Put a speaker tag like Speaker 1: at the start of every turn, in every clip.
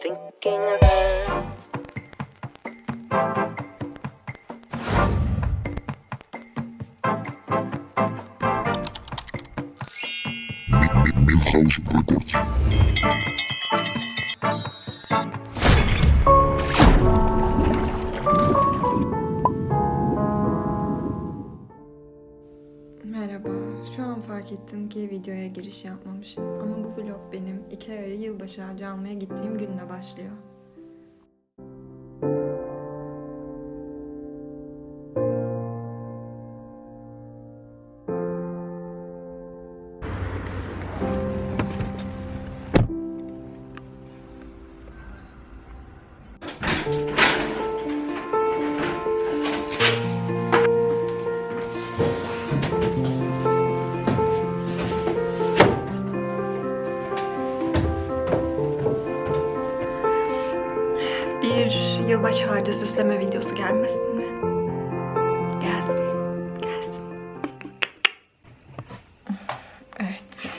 Speaker 1: thinking of her.
Speaker 2: Milhouse Records.
Speaker 3: Giriş yapmamışım. Ama bu vlog benim Ikea'ya yılbaşı ağacı almaya gittiğim günle başlıyor. Ağacı süsleme videosu gelmesin mi? Gelsin. Gelsin. Evet.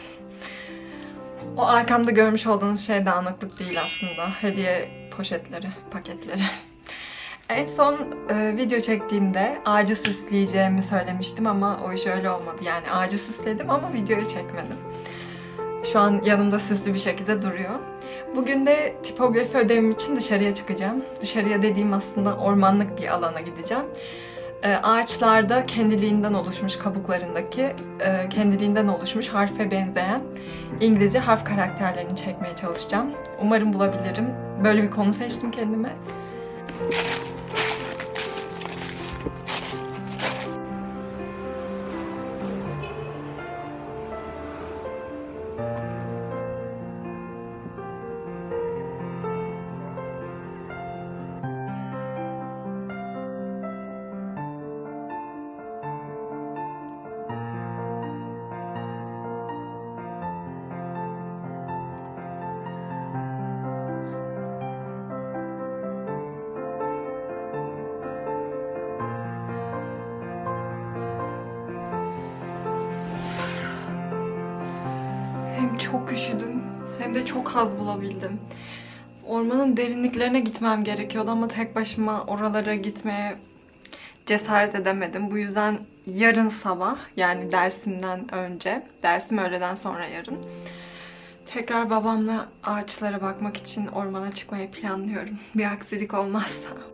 Speaker 3: O arkamda görmüş olduğunuz şey dağınıklık değil aslında. Hediye poşetleri, paketleri. En son e, video çektiğimde ağacı süsleyeceğimi söylemiştim ama o iş öyle olmadı. Yani ağacı süsledim ama videoyu çekmedim. Şu an yanımda süslü bir şekilde duruyor. Bugün de tipografi ödevim için dışarıya çıkacağım. Dışarıya dediğim aslında ormanlık bir alana gideceğim. Ee, ağaçlarda kendiliğinden oluşmuş kabuklarındaki e, kendiliğinden oluşmuş harfe benzeyen İngilizce harf karakterlerini çekmeye çalışacağım. Umarım bulabilirim. Böyle bir konu seçtim kendime. Hem çok üşüdüm hem de çok az bulabildim. Ormanın derinliklerine gitmem gerekiyordu ama tek başıma oralara gitmeye cesaret edemedim. Bu yüzden yarın sabah yani dersimden önce, dersim öğleden sonra yarın tekrar babamla ağaçlara bakmak için ormana çıkmayı planlıyorum. Bir aksilik olmazsa.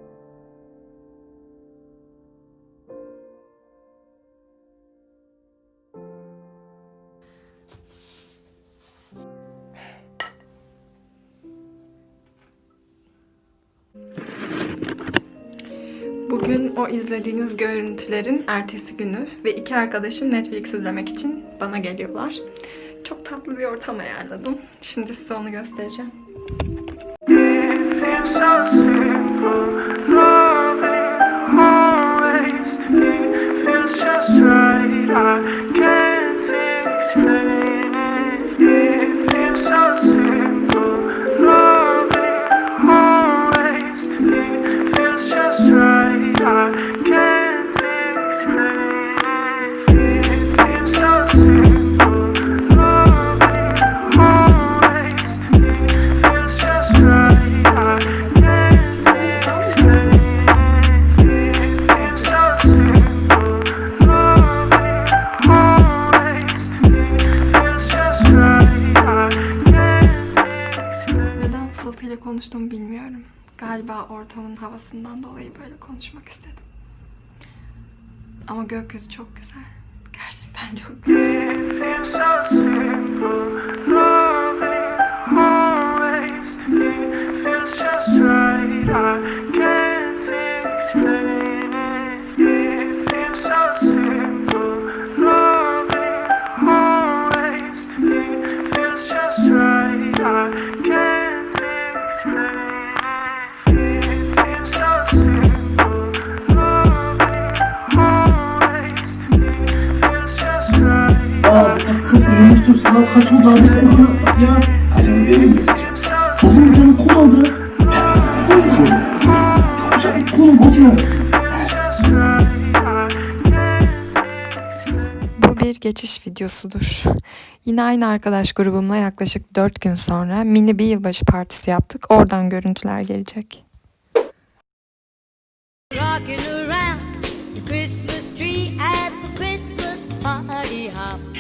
Speaker 3: Bugün o izlediğiniz görüntülerin ertesi günü ve iki arkadaşım Netflix izlemek için bana geliyorlar. Çok tatlı bir ortam ayarladım. Şimdi size onu göstereceğim. Fısıltıyla konuştuğumu bilmiyorum. Galiba ortamın havasından dolayı böyle konuşmak istedim. Ama gökyüzü çok güzel. Gerçekten çok güzel.
Speaker 4: Aa kız saat kaç oldu abi ya.
Speaker 2: Acaba benim mi sıcak?
Speaker 4: Oğlum canım kol al biraz. Kol kol. Canım.
Speaker 5: I can't
Speaker 3: Bu bir geçiş videosudur. Yine aynı arkadaş grubumla yaklaşık 4 gün sonra mini bir yılbaşı partisi yaptık. Oradan görüntüler gelecek.
Speaker 1: Christmas tree at the Christmas party hop.